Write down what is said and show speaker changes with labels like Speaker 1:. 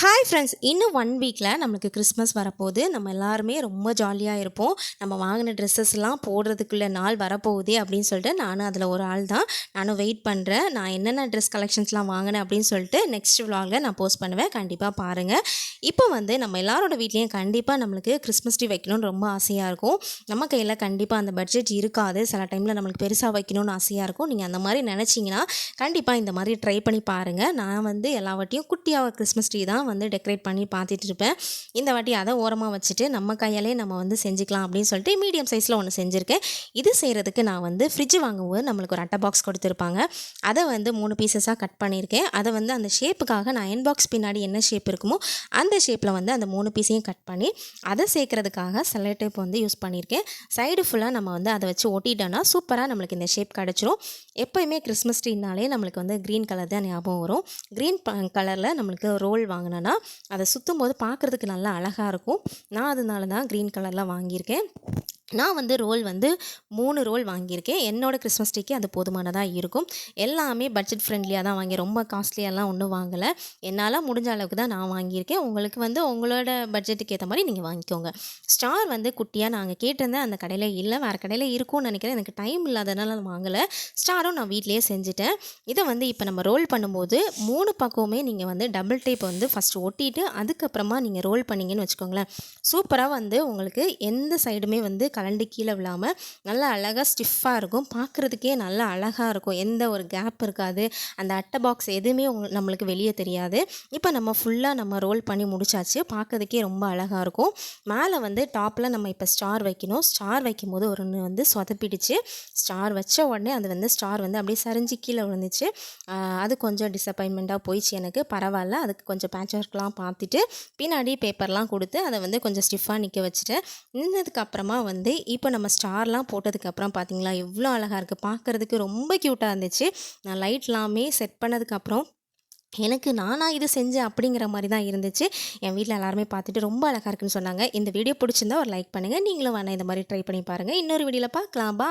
Speaker 1: Hi friends இன்னும் one வீக்கில் நம்மளுக்கு கிறிஸ்மஸ் வரப்போகுது. நம்ம எல்லாருமே ரொம்ப ஜாலியாக இருப்போம். நம்ம வாங்கின ட்ரெஸ்ஸஸ்லாம் போடுறதுக்குள்ள நாள் வரப்போகுதே அப்படின்னு சொல்லிட்டு நானும் அதில் ஒரு ஆள் தான். நானும் வெயிட் பண்ணுறேன் நான் என்னென்ன ட்ரெஸ் கலெக்ஷன்ஸ்லாம் வாங்கினேன் அப்படின்னு சொல்லிட்டு நெக்ஸ்ட் vlogல நான் போஸ்ட் பண்ணுவேன். கண்டிப்பாக பாருங்கள் இப்போ வந்து நம்ம எல்லாரோட வீட்லேயும் கண்டிப்பாக நம்மளுக்கு கிறிஸ்மஸ் ட்ரீ வைக்கணும்னு ரொம்ப ஆசையாக இருக்கும். நம்ம கையில் கண்டிப்பாக அந்த பட்ஜெட் இருக்காது. சில டைமில் நம்மளுக்கு பெருசாக வைக்கணும்னு ஆசையாக இருக்கும். நீங்கள் அந்த மாதிரி நினச்சிங்கன்னா கண்டிப்பாக இந்த மாதிரி ட்ரை பண்ணி பாருங்கள் நான் வந்து எல்லா வாட்டியும் குட்டியாக கிறிஸ்மஸ் ட்ரீ தான் வந்து டெக்கரேட் பண்ணி பார்த்துட்டு இருப்பேன். இந்த வாட்டி அதை ஓரமாக வச்சுட்டு நம்ம கையாலே நம்ம வந்து செஞ்சுக்கலாம் அப்படின்னு சொல்லிட்டு மீடியம் சைஸில் ஒன்று செஞ்சுருக்கேன். இது செய்கிறதுக்கு நான் வந்து ஃப்ரிட்ஜ் வாங்கும்போது நம்மளுக்கு ஒரு அட்டை பாக்ஸ் கொடுத்துருப்பாங்க. அதை வந்து மூணு பீசஸாக கட் பண்ணியிருக்கேன். அதை வந்து அந்த ஷேப்புக்காக நான் என் பாக்ஸ் பின்னாடி என்ன ஷேப் இருக்குமோ அந்த ஷேப்பில் வந்து அந்த மூணு பீஸையும் கட் பண்ணி அதை சேர்க்கறதுக்காக செல்லோ டேப் வந்து யூஸ் பண்ணியிருக்கேன். சைடு ஃபுல்லாக நம்ம வந்து அதை வச்சு ஒட்டிட்டோன்னா சூப்பராக நம்மளுக்கு இந்த ஷேப் கிடச்சிரும். எப்போயுமே கிறிஸ்மஸ் ட்ரீனாலே நம்மளுக்கு வந்து க்ரீன் கலர் தான் ஞாபகம் வரும். க்ரீன் கலரில் நம்மளுக்கு ரோல் வாங்கினேன்னா அதை சுற்றும் போது பார்க்குறதுக்கு நல்லா அழகாக இருக்கும். நான் அதனால தான் க்ரீன் கலரில் வாங்கியிருக்கேன். நான் வந்து ரோல் வந்து மூணு ரோல் வாங்கியிருக்கேன். என்னோடய கிறிஸ்மஸ் டேக்கே அது போதுமானதாக இருக்கும். எல்லாமே பட்ஜெட் ஃப்ரெண்ட்லியாக தான் வாங்கி ரொம்ப காஸ்ட்லியெல்லாம் ஒன்றும் வாங்கலை. என்னால் முடிஞ்ச அளவுக்கு தான் நான் வாங்கியிருக்கேன். உங்களுக்கு வந்து உங்களோட பட்ஜெட்டுக்கு ஏற்ற மாதிரி நீங்கள் வாங்கிக்கோங்க. ஸ்டார் வந்து குட்டியாக நாங்கள் கேட்டிருந்தேன். அந்த கடையில் இல்லை. வேறு கடையில் இருக்கும்னு நினைக்கிறேன். எனக்கு டைம் இல்லாதனால நான் வாங்கலை. ஸ்டாரும் நான் வீட்டிலேயே செஞ்சுட்டேன். இதை வந்து இப்போ நம்ம ரோல் பண்ணும்போது மூணு பக்கமுமே நீங்கள் வந்து டபுள் டேப் வந்து ஃபஸ்ட்டு ஒட்டிட்டு அதுக்கப்புறமா நீங்கள் ரோல் பண்ணிங்கன்னு வச்சுக்கோங்களேன். சூப்பராக வந்து உங்களுக்கு எந்த சைடுமே வந்து கலண்டு கீழே விழாமல் நல்லா அழகாக ஸ்டிஃபாக இருக்கும். பார்க்குறதுக்கே நல்லா அழகாக இருக்கும். எந்த ஒரு கேப் இருக்காது. அந்த அட்டை பாக்ஸ் எதுவுமே நம்மளுக்கு வெளியே தெரியாது. இப்போ நம்ம ஃபுல்லாக நம்ம ரோல் பண்ணி முடிச்சாச்சு. பார்க்கறதுக்கே ரொம்ப அழகாக இருக்கும். மேலே வந்து டாப்பில் நம்ம இப்போ ஸ்டார் வைக்கணும். ஸ்டார் வைக்கும்போது ஒரு ஒன்று வந்து சொதப்பிடுச்சு. ஸ்டார் வச்ச உடனே அது வந்து ஸ்டார் வந்து அப்படியே சரிஞ்சு கீழே விழுந்துச்சு. அது கொஞ்சம் டிசப்பாயின்மெண்ட்டாக போயிடுச்சு எனக்கு. பரவாயில்ல. அதுக்கு கொஞ்சம் பேட்ச் ஒர்க்லாம் பார்த்துட்டு பின்னாடி பேப்பர்லாம் கொடுத்து அதை வந்து கொஞ்சம் ஸ்டிஃபாக நிற்க வச்சுட்டேன். நின்னதுக்கப்புறமா வந்து வந்து இப்போ நம்ம ஸ்டார்லாம் போட்டதுக்கப்புறம் பார்த்தீங்களா எவ்வளோ அழகாக இருக்குது பார்க்குறதுக்கு ரொம்ப க்யூட்டாக இருந்துச்சு. நான் லைட்லாமே செட் பண்ணதுக்கப்புறம் எனக்கு நானாக இது செஞ்சேன் அப்படிங்கிற மாதிரி தான் இருந்துச்சு. என் வீட்டில் எல்லாருமே பார்த்துட்டு ரொம்ப அழகாக இருக்குன்னு சொன்னாங்க. இந்த வீடியோ பிடிச்சிருந்தா ஒரு லைக் பண்ணுங்கள் நீங்களும் வேணால் இந்த மாதிரி ட்ரை பண்ணி பாருங்கள் இன்னொரு வீடியோவில் பார்க்கலாம் பா